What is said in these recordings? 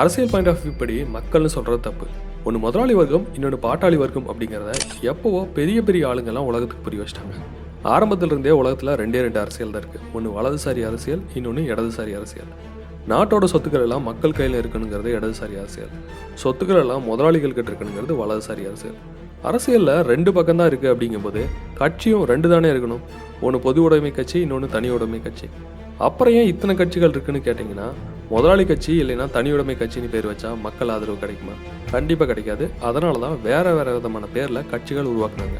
அரசியல் point of view படி மக்கள்னு சொல்கிறது தப்பு. ஒன்று முதலாளி வர்க்கம் இன்னொன்று பாட்டாளி வர்க்கம் அப்படிங்கிறத எப்போவோ பெரிய பெரிய ஆளுங்கெல்லாம் உலகத்துக்கு புரிய வச்சிட்டாங்க. ஆரம்பத்துல இருந்தே உலகத்தில் ரெண்டே ரெண்டு அரசியல் தான் இருக்குது ஒன்று வலதுசாரி அரசியல் இன்னொன்று இடதுசாரி அரசியல். நாட்டோட சொத்துக்கள் எல்லாம் மக்கள் கையில் இருக்கணுங்கிறது இடதுசாரி அரசியல். சொத்துக்கள் எல்லாம் முதலாளிகள் கிட்ட இருக்கணுங்கிறது வலதுசாரி அரசியல். அரசியலில் ரெண்டு பக்கம் தான் இருக்குது அப்படிங்கும்போது கட்சியும் ரெண்டு தானே இருக்கணும். ஒன்று பொது உடைமை கட்சி இன்னொன்று தனி உடைமை கட்சி. அப்புறம் ஏன் இத்தனை கட்சிகள் இருக்குன்னு கேட்டிங்கன்னா முதலாளி கட்சி இல்லைன்னா தனி உடைமை கட்சின்னு பேர் வச்சா மக்கள் ஆதரவு கிடைக்குமா? கண்டிப்பாக கிடைக்காது. அதனால தான் வேற வேற விதமான பேரில் கட்சிகள் உருவாக்குனாங்க.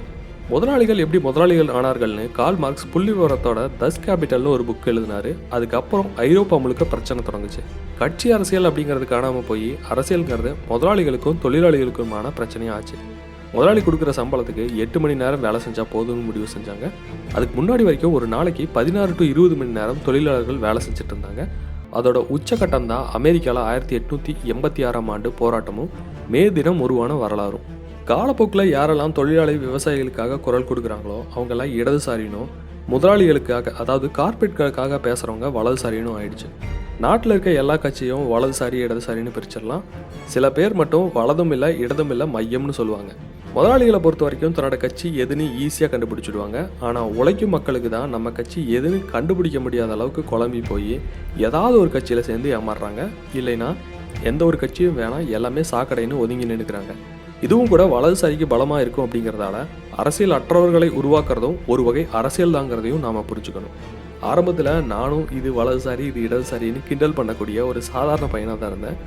முதலாளிகள் எப்படி முதலாளிகள் ஆனார்கள்னு கால் மார்க்ஸ் புள்ளி விவரத்தோட தஸ் கேபிட்டல்னு ஒரு புக் எழுதினாரு. அதுக்கப்புறம் ஐரோப்பா முழுக்க பிரச்சனை தொடங்குச்சு. கட்சி அரசியல் அப்படிங்கிறது காணாமல் போய் அரசியல்ங்கிறது முதலாளிகளுக்கும் தொழிலாளிகளுக்குமான பிரச்சனையும் ஆச்சு. முதலாளி கொடுக்குற சம்பளத்துக்கு எட்டு மணி நேரம் வேலை செஞ்சால் போதும்னு முடிவு செஞ்சாங்க. அதுக்கு முன்னாடி வரைக்கும் ஒரு நாளைக்கு பதினாறு டு இருபது மணி நேரம் தொழிலாளர்கள் வேலை செஞ்சுட்டு இருந்தாங்க. அதோட உச்சகட்டம் தான் அமெரிக்காவில் ஆயிரத்தி எட்நூற்றி எண்பத்தி ஆறாம் ஆண்டு போராட்டமும் மே தினம் உருவான வரலாறும். காலப்போக்கில் யாரெல்லாம் தொழிலாளி விவசாயிகளுக்காக குரல் கொடுக்குறாங்களோ அவங்கெல்லாம் இடதுசாரினும் முதலாளிகளுக்காக அதாவது கார்பரேட்களுக்காக பேசுகிறவங்க வலதுசாரினும் ஆயிடுச்சு. நாட்டில் இருக்க எல்லா கட்சியும் வலதுசாரி இடதுசாரின்னு பிரிச்சிடலாம். சில பேர் மட்டும் வலதும் இல்லை இடதும் இல்லை மையம்னு சொல்லுவாங்க. முதலாளிகளை பொறுத்த வரைக்கும் தன்னோட கட்சி எதுன்னு ஈஸியாக கண்டுபிடிச்சிடுவாங்க. ஆனால் உழைக்கும் மக்களுக்கு தான் நம்ம கட்சி எதுன்னு கண்டுபிடிக்க முடியாத அளவுக்கு குழம்பி போய் ஏதாவது ஒரு கட்சியில் சேர்ந்து ஏமாறுறாங்க. இல்லைன்னா எந்த ஒரு கட்சியும் வேணாம் எல்லாமே சாக்கடைன்னு ஒதுங்கி நின்றுக்கிறாங்க இதுவும் கூட வலதுசாரிக்கு பலமாக இருக்கும் அப்படிங்கிறதால அரசியல் அற்றவர்களை உருவாக்குறதும் ஒரு வகை அரசியல் தாங்கிறதையும் நாம் புரிஞ்சுக்கணும். ஆரம்பத்தில் நானும் இது வலதுசாரி இது இடதுசாரின்னு கிண்டல் பண்ணக்கூடிய ஒரு சாதாரண பையனாக தான் இருந்தேன்.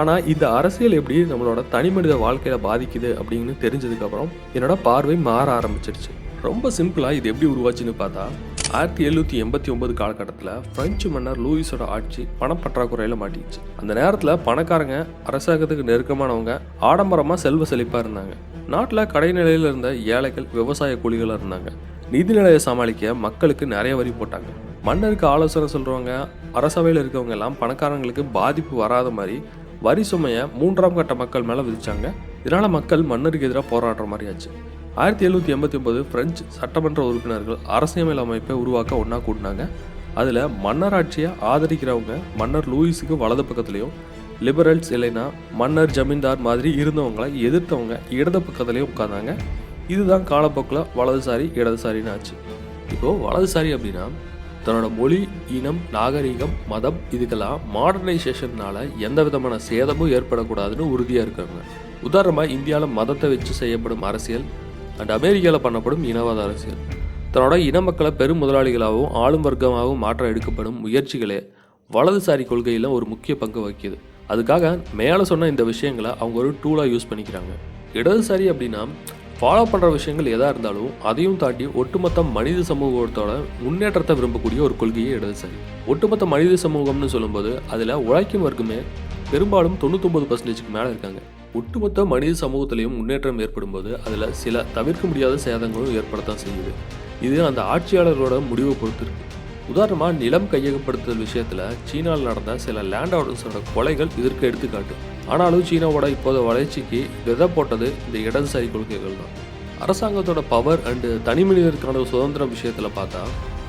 ஆனால் இந்த அரசியல் எப்படி நம்மளோட தனி மனித வாழ்க்கையில் பாதிக்குது அப்படின்னு தெரிஞ்சதுக்கப்புறம் என்னோட பார்வை மாற ஆரம்பிச்சிருச்சு. ரொம்ப சிம்பிளாக இது எப்படி உருவாச்சுன்னு பார்த்தா ஆயிரத்தி எழுநூற்றி எண்பத்தி ஒன்பது காலகட்டத்தில் பிரெஞ்சு மன்னர் லூயிஸோட ஆட்சி பணப்பற்றாக்குறையில் மாட்டிச்சு அந்த நேரத்தில் பணக்காரங்க அரசாங்கத்துக்கு நெருக்கமானவங்க ஆடம்பரமாக செல்வ செழிப்பாக இருந்தாங்க. நாட்டில் கடைநிலையில் இருந்த ஏழைகள் விவசாய கூலிகளாக இருந்தாங்க. நிதி நிலையை சமாளிக்க மக்களுக்கு நிறைய வரி போட்டாங்க. மன்னருக்கு ஆலோசனை சொல்கிறவங்க அரசவையில் இருக்கவங்க எல்லாம் பணக்காரங்களுக்கு பாதிப்பு வராத மாதிரி வரி சுமையை மூன்றாம் கட்ட மக்கள் மேலே விதித்தாங்க இதனால் மக்கள் மன்னருக்கு எதிராக போராடுற மாதிரி ஆச்சு. ஆயிரத்தி எழுநூற்றி எண்பத்தி ஒன்பது பிரெஞ்சு சட்டமன்ற உறுப்பினர்கள் அரசியல் அமைப்பை உருவாக்க ஒன்றா கூட்டினாங்க அதில் மன்னராட்சியை ஆதரிக்கிறவங்க மன்னர் லூயிஸுக்கு வலது பக்கத்துலேயும் லிபரல்ஸ் இல்லைன்னா மன்னர் ஜமீன்தார் மாதிரி இருந்தவங்களை எதிர்த்தவங்க இடது பக்கத்துலேயும் உட்காந்தாங்க இதுதான் காலப்போக்கில் வலதுசாரி இடதுசாரின்னு ஆச்சு. இப்போது வலதுசாரி அப்படின்னா தன்னோட மொழி இனம் நாகரிகம் மதம் இதுக்கெல்லாம் மாடர்னைசேஷன்னால எந்த விதமான சேதமும் ஏற்படக்கூடாதுன்னு உறுதியாக இருக்காங்க. உதாரணமாக இந்தியாவில் மதத்தை வச்சு செய்யப்படும் அரசியல் அண்ட் அமெரிக்காவில் பண்ணப்படும் இனவாத அரசியல். தன்னோட இன மக்களை பெரும் முதலாளிகளாகவும் ஆளும் வர்க்கமாகவும் மாற்ற எடுக்கப்படும் முயற்சிகளே வலதுசாரி கொள்கையில் ஒரு முக்கிய பங்கு வகிக்குது. அதுக்காக மேலே சொன்ன இந்த விஷயங்களை அவங்க ஒரு டூலாக யூஸ் பண்ணிக்கிறாங்க. இடதுசாரி அப்படின்னா ஃபாலோ பண்ணுற விஷயங்கள் எதாக இருந்தாலும் அதையும் தாண்டி ஒட்டுமொத்த மனித சமூகத்தோட முன்னேற்றத்தை விரும்பக்கூடிய ஒரு கொள்கையே இடதுசாரி ஒட்டுமொத்த மனித சமூகம்னு சொல்லும்போது அதில் உழைக்கும் வர்க்குமே பெரும்பாலும் தொண்ணூத்தொம்பது பர்சன்டேஜ்க்கு மேலே இருக்காங்க. ஒட்டுமொத்த மனித சமூகத்திலையும் முன்னேற்றம் ஏற்படும் போது அதில் சில தவிர்க்க முடியாத சேதங்களும் ஏற்படத்தான் செய்யுது. இது அந்த ஆட்சியாளர்களோட முடிவை பொறுத்து இருக்குது உதாரணமாக நிலம் கையகப்படுத்துதல் விஷயத்தில் சீனாவில் நடந்த சில லேண்ட் ஓனர்ஸோட கொலைகள் இதற்கு எடுத்துக்காட்டு. ஆனாலும் சீனாவோட இப்போது வளர்ச்சிக்கு விதை போட்டது இந்த இடதுசாரி கொள்கைகள் தான். அரசாங்கத்தோட பவர் அண்டு தனி மனிதருக்கான சுதந்திரம் விஷயத்தில் பார்த்தா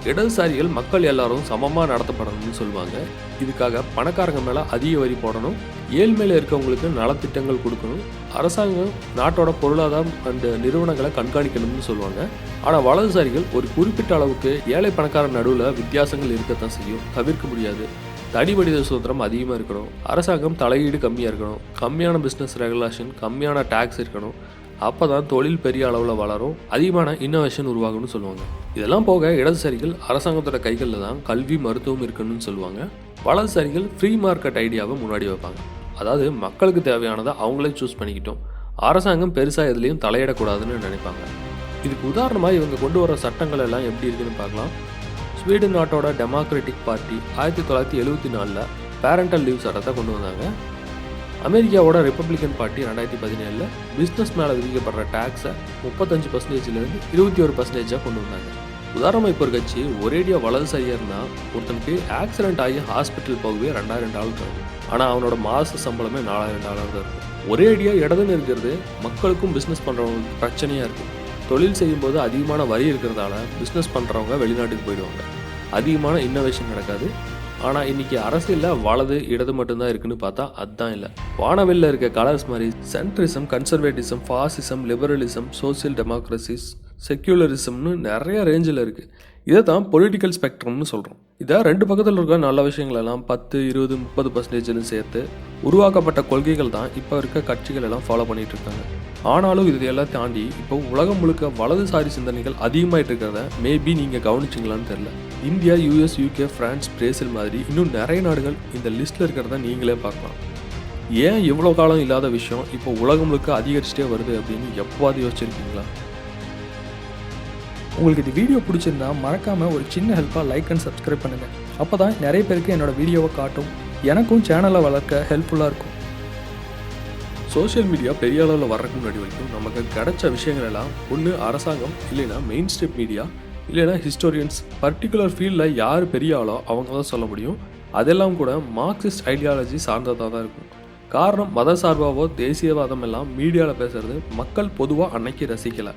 இடதுசாரிகள் மக்கள் எல்லாரும் சமமாக நடத்தப்படணும்னு சொல்லுவாங்க. இதுக்காக பணக்காரங்க மேலே அதிக வரி போடணும் ஏழ்மையில் இருக்கவங்களுக்கு நலத்திட்டங்கள் கொடுக்கணும். அரசாங்கம் நாட்டோட பொருளாதாரம் அண்டு நிறுவனங்களை கண்காணிக்கணும்னு சொல்லுவாங்க. ஆனால் வலதுசாரிகள் ஒரு குறிப்பிட்ட அளவுக்கு ஏழை பணக்காரன் நடுவில் வித்தியாசங்கள் இருக்கத்தான் செய்யும். தவிர்க்க முடியாது. தனி மனித சுதந்திரம் அதிகமாக இருக்கணும். அரசாங்கம் தலையீடு கம்மியாக இருக்கணும். கம்மியான பிஸ்னஸ் ரெகுலேஷன் கம்மியான டேக்ஸ் இருக்கணும். அப்போ தான் தொழில் பெரிய அளவில் வளரும். அதிகமான இன்னோவேஷன் உருவாகும்னு சொல்லுவாங்க. இதெல்லாம் போக இடதுசாரிகள் அரசாங்கத்தோட கைகளில் தான் கல்வி மருத்துவம் இருக்கணும்னு சொல்லுவாங்க. வலதுசாரிகள் ஃப்ரீ மார்க்கெட் ஐடியாவை முன்னாடி வைப்பாங்க. அதாவது மக்களுக்கு தேவையானதை அவங்களே சூஸ் பண்ணிக்கிட்டோம். அரசாங்கம் பெருசாக எதுலேயும் தலையிடக்கூடாதுன்னு நினைப்பாங்க. இதுக்கு உதாரணமாக இவங்க கொண்டு வர சட்டங்கள் எல்லாம் எப்படி இருக்குன்னு பார்க்கலாம். ஸ்வீடன் நாட்டோட டெமோக்ராட்டிக் பார்ட்டி ஆயிரத்தி தொள்ளாயிரத்தி எழுபத்தி நாலில் பேரண்டல் லீவ் சட்டத்தை கொண்டு வந்தாங்க. அமெரிக்காவோட ரிப்பப்ளிகன் பார்ட்டி ரெண்டாயிரத்தி பதினேழில் பிஸ்னஸ் மேலே விதிக்கப்படுற டேக்ஸை முப்பத்தஞ்சு பர்சன்டேஜ்லேருந்து இருபத்தி ஒரு பர்சன்டேஜாக கொண்டு வந்தாங்க. உதாரணமாக இப்போ ஒரு கட்சி ஒரேடியாக வலதுசாரியாக இருந்தால் ஒருத்தனுக்கு ஆக்சிடென்ட் ஆகி ஹாஸ்பிட்டல் போகவே ரெண்டாயிரம் டாலர் தரும் ஆனால் அவனோட மாத சம்பளமே நாலாயிரம் டாலர் தான் இருக்கும். ஒரேடியாக இடதுன்னு இருக்கிறது மக்களுக்கும் பிஸ்னஸ் பண்ணுறவங்களுக்கு பிரச்சனையாக இருக்கும். தொழில் செய்யும்போது அதிகமான வரி இருக்கிறதால பிஸ்னஸ் பண்ணுறவங்க வெளிநாட்டுக்கு போயிடுவாங்க. அதிகமான இன்னோவேஷன் நடக்காது. ஆனால் இன்றைக்கி அரசியலில் வலது இடது மட்டும்தான் இருக்குன்னு பார்த்தா அதுதான் இல்லை. வானவில்ல இருக்க கலர்ஸ் மாதிரி centrism conservatism fascism liberalism social democracies செக்யூலரிசம்னு நிறைய ரேஞ்சில் இருக்குது இதை தான் பொலிட்டிக்கல் ஸ்பெக்ட்ரம்னு சொல்கிறோம் இதை ரெண்டு பக்கத்தில் இருக்க நல்ல விஷயங்களெல்லாம் பத்து இருபது முப்பது பர்சன்டேஜ்னு சேர்த்து உருவாக்கப்பட்ட கொள்கைகள் தான் இப்போ இருக்க கட்சிகள் எல்லாம் ஃபாலோ பண்ணிகிட்டு இருக்காங்க. ஆனாலும் இதையெல்லாம் தாண்டி இப்போ உலகம் முழுக்க வலதுசாரி சிந்தனைகள் அதிகமாகிட்டு இருக்கிறத மேபி நீங்கள் கவனிச்சிங்களான்னு தெரில India US UK France Brazil மாதிரி இன்னும் நிறைய நாடுகள் இந்த லிஸ்ட்டில் இருக்கிறத நீங்களே பார்க்கலாம். ஏன் இவ்வளோ காலம் இல்லாத விஷயம் இப்போ உலகம் முழுக்க அதிகரிச்சுட்டே வருது அப்படின்னு எப்போவாது யோசிச்சிருக்கீங்களா? உங்களுக்கு இது வீடியோ பிடிச்சிருந்தா மறக்காமல் ஒரு சின்ன ஹெல்ப்பாக லைக் அண்ட் சப்ஸ்கிரைப் பண்ணுங்கள் அப்போ தான் நிறைய பேருக்கு என்னோடய வீடியோவை காட்டும். எனக்கும் சேனலை வளர்க்க ஹெல்ப்ஃபுல்லாக இருக்கும். சோஷியல் மீடியா பெரிய அளவில் வர்றதுக்கு முன்னாடி வரைக்கும் நமக்கு கிடைச்ச விஷயங்கள் எல்லாம் ஒன்று அரசாங்கம் இல்லைன்னா மெயின் ஸ்ட்ரீம் மீடியா இல்லைன்னா ஹிஸ்டோரியன்ஸ் பர்டிகுலர் ஃபீல்டில் யார் பெரிய ஆளோ அவங்க தான் சொல்ல முடியும். அதெல்லாம் கூட மார்க்சிஸ்ட் ஐடியாலஜி சார்ந்ததாக தான் இருக்கும். காரணம் மத சார்பாவோ தேசியவாதம் எல்லாம் மீடியாவில் பேசுகிறது மக்கள் பொதுவாக அன்னைக்கு ரசிக்கலை.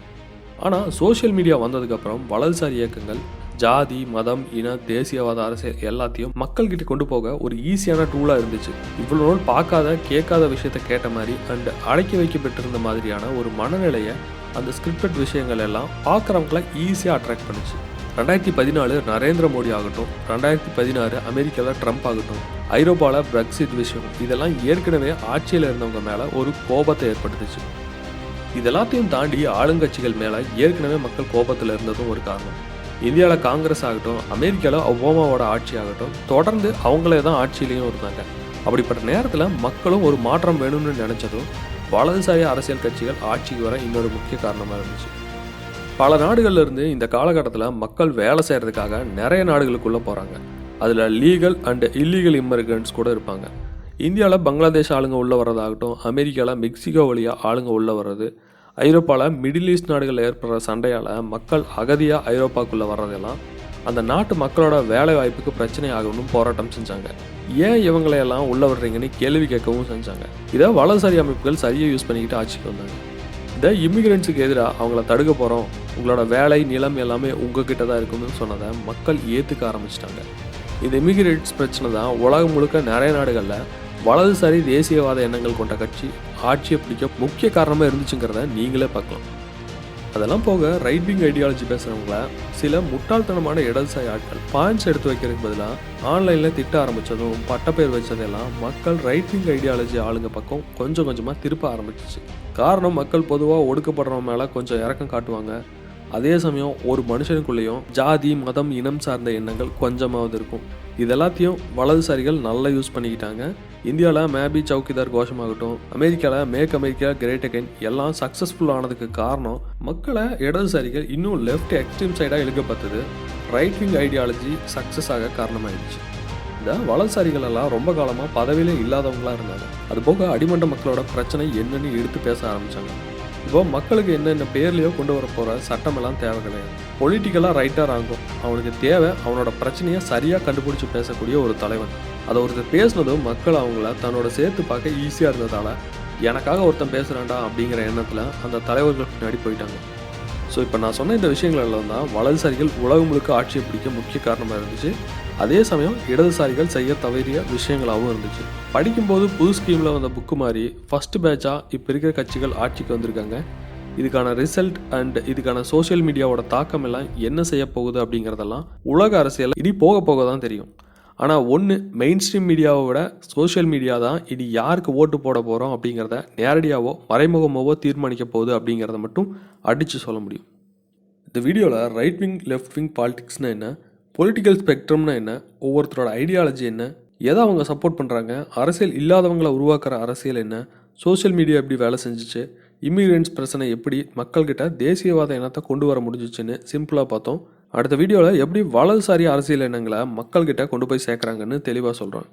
ஆனால் சோஷியல் மீடியா வந்ததுக்கப்புறம் வலதுசாரி இயக்கங்கள் ஜாதி மதம் இன தேசியவாத அரசியல் எல்லாத்தையும் மக்கள்கிட்ட கொண்டு போக ஒரு ஈஸியான டூலாக இருந்துச்சு. இவ்வளோ நாள் பார்க்காத கேட்காத விஷயத்த கேட்ட மாதிரி அண்ட் அடக்கி வைக்கப்பட்டிருந்த மாதிரியான ஒரு மனநிலையை அந்த ஸ்கிரிப்டட் விஷயங்கள் எல்லாம் பார்க்குறவங்கள ஈஸியாக அட்ராக்ட் பண்ணுச்சு. ரெண்டாயிரத்தி பதினாலு நரேந்திர மோடி ஆகட்டும் ரெண்டாயிரத்தி பதினாறு அமெரிக்காவில் ட்ரம்ப் ஆகட்டும் ஐரோப்பாவில் பிரெக்சிட் விஷயம் இதெல்லாம் ஏற்கனவே ஆட்சியில் இருந்தவங்க மேலே ஒரு கோபத்தை ஏற்படுத்துச்சு. இதெல்லாத்தையும் தாண்டி ஆளுங்கட்சிகள் மேலே ஏற்கனவே மக்கள் கோபத்தில் இருந்ததும் ஒரு காரணம். இந்தியாவில் காங்கிரஸ் ஆகட்டும் அமெரிக்காவில் ஒபாமாவோட ஆட்சி ஆகட்டும் தொடர்ந்து அவங்களே தான் ஆட்சியிலையும் இருந்தாங்க. அப்படிப்பட்ட நேரத்தில் மக்களும் ஒரு மாற்றம் வேணும்னு நினச்சதும் வலதுசாரி அரசியல் கட்சிகள் ஆட்சிக்கு வர இன்னொரு முக்கிய காரணமாக இருந்துச்சு. பல நாடுகள்லேருந்து இந்த காலகட்டத்தில் மக்கள் வேலை செய்கிறதுக்காக நிறைய நாடுகளுக்குள்ளே போகிறாங்க அதில் லீகல் அண்ட் இல்லீகல் இம்மர்கன்ட்ஸ் கூட இருப்பாங்க. இந்தியாவில் பங்களாதேஷ் ஆளுங்க உள்ளே வர்றதாகட்டும் அமெரிக்காவில் மெக்சிகோ வழியாக ஆளுங்க உள்ளே வர்றது ஐரோப்பாவில் மிடில் ஈஸ்ட் நாடுகளில் ஏற்படுற சண்டையால் மக்கள் அகதியாக ஐரோப்பாக்குள்ளே வர்றதெல்லாம் அந்த நாட்டு மக்களோட வேலை வாய்ப்புக்கு பிரச்சனை ஆகணும்னு போராட்டம் செஞ்சாங்க. ஏன் இவங்களையெல்லாம் உள்ள வர்றீங்கன்னு கேள்வி கேட்கவும் செஞ்சாங்க. இதை வலதுசாரி அமைப்புகள் சரியாக யூஸ் பண்ணிக்கிட்டு ஆட்சிக்கு வந்தாங்க. இதை இமிகிரண்ட்ஸுக்கு எதிராக அவங்கள தடுக்க போகிறோம் உங்களோட வேலை நிலம் எல்லாமே உங்ககிட்ட தான் இருக்கும்னு சொன்னதை மக்கள் ஏற்றுக்க ஆரம்பிச்சிட்டாங்க. இந்த இமிகிரேட்ஸ் பிரச்சனை தான் உலகம் முழுக்க நிறைய நாடுகளில் வலதுசாரி தேசியவாத எண்ணங்கள் கொண்ட கட்சி ஆட்சியை பிடிக்க முக்கிய காரணமாக இருந்துச்சுங்கிறத நீங்களே பார்க்கலாம். அதெல்லாம் போக ரைட் விங் ஐடியாலஜி பேசுகிறவங்கள சில முட்டாள்தனமான இடதுசாரி ஆட்கள் பாயிண்ட்ஸ் எடுத்து வைக்கிறதுக்கு பதிலாக ஆன்லைனில் திட்ட ஆரம்பித்ததும் பட்டப்பேர் வச்சதெல்லாம் மக்கள் ரைட் விங் ஐடியாலஜி ஆளுங்க பக்கம் கொஞ்சம் கொஞ்சமாக திருப்ப ஆரம்பிச்சிச்சு. காரணம் மக்கள் பொதுவாக ஒடுக்கப்படுறவங்க மேலே கொஞ்சம் இறக்கம் காட்டுவாங்க. அதே சமயம் ஒரு மனுஷனுக்குள்ளேயும் ஜாதி மதம் இனம் சார்ந்த எண்ணங்கள் கொஞ்சமாவது இருக்கும். இதெல்லாத்தையும் வலதுசாரிகள் நல்லா யூஸ் பண்ணிக்கிட்டாங்க. இந்தியாவில் மேபி சவுக்கிதார் கோஷமாகட்டும் அமெரிக்காவில் மேக் அமெரிக்கா கிரேட் அகைன் எல்லாம் சக்ஸஸ்ஃபுல் ஆனதுக்கு காரணம் மக்களை இடதுசாரிகள் இன்னும் லெஃப்ட் எக்ஸ்ட்ரீம் சைடாக இழுக்கப்பட்டது ரைட் விங் ஐடியாலஜி சக்ஸஸ் ஆக காரணமாயிடுச்சு. இந்த வலதுசாரிகள் எல்லாம் ரொம்ப காலமாக பதவியிலே இல்லாதவங்களாக இருந்தாங்க. அது போக அடிமட்ட மக்களோட பிரச்சனை என்னன்னு எடுத்து பேச ஆரம்பிச்சாங்க. இப்போ மக்களுக்கு என்னென்ன பேர்லையோ கொண்டு வர போகிற சட்டமெல்லாம் தேவை கிடையாது. பொலிட்டிக்கலாக ரைட்டாக ஆகும். அவனுக்கு தேவை அவனோட பிரச்சனையை சரியாக கண்டுபிடிச்சி பேசக்கூடிய ஒரு தலைவன். அதை ஒருத்தர் பேசுனதும் மக்கள் அவங்கள தன்னோட சேர்த்து பார்க்க ஈஸியாக இருந்ததால் எனக்காக ஒருத்தன் பேசுகிறான்டா அப்படிங்கிற எண்ணத்தில் அந்த தலைவர்கள் பின்னாடி போயிட்டாங்க. ஸோ இப்போ நான் சொன்ன இந்த விஷயங்கள் எல்லாம் தான் வலதுசாரிகள் உலகம் முழுக்க ஆட்சியை பிடிக்க முக்கிய காரணமாக இருந்துச்சு. அதே சமயம் இடதுசாரிகள் செய்ய தவறிய விஷயங்களாகவும் இருந்துச்சு. படிக்கும்போது புது ஸ்கீமில் வந்த புக்கு மாதிரி ஃபஸ்ட்டு பேட்சாக இப்போ இருக்கிற கட்சிகள் ஆட்சிக்கு வந்திருக்காங்க. இதுக்கான ரிசல்ட் அண்ட் இதுக்கான சோஷியல் மீடியாவோட தாக்கம் எல்லாம் என்ன செய்ய போகுது அப்படிங்கிறதெல்லாம் உலக அரசியல் இனி போக போக தான் தெரியும். ஆனால் ஒன்று மெயின் ஸ்ட்ரீம் மீடியாவை விட சோஷியல் மீடியா தான் இனி யாருக்கு ஓட்டு போட போகிறோம் அப்படிங்கிறத நேரடியாவோ மறைமுகமாவோ தீர்மானிக்க போகுது அப்படிங்கிறத மட்டும் அடித்து சொல்ல முடியும். இந்த வீடியோவில் ரைட் விங் லெஃப்ட் விங் பாலிடிக்ஸ்னால் என்ன? பொலிட்டிக்கல் ஸ்பெக்ட்ரம்னா என்ன? ஒவ்வொருத்தரோட ஐடியாலஜி என்ன? எதை அவங்க சப்போர்ட் பண்ணுறாங்க அரசியல் இல்லாதவங்களை உருவாக்குற அரசியல் என்ன? சோஷியல் மீடியா எப்படி வேலை செஞ்சிச்சு? இமிகிரண்ட்ஸ் பிரச்சனை எப்படி? மக்கள்கிட்ட தேசியவாத எண்ணத்தை கொண்டு வர முடிஞ்சிச்சுன்னு சிம்பிளாக பார்த்தோம். அடுத்த வீடியோவில் எப்படி வலதுசாரி அரசியல் எண்ணங்களை மக்கள்கிட்ட கொண்டு போய் சேர்க்குறாங்கன்னு தெளிவாக சொல்கிறேன்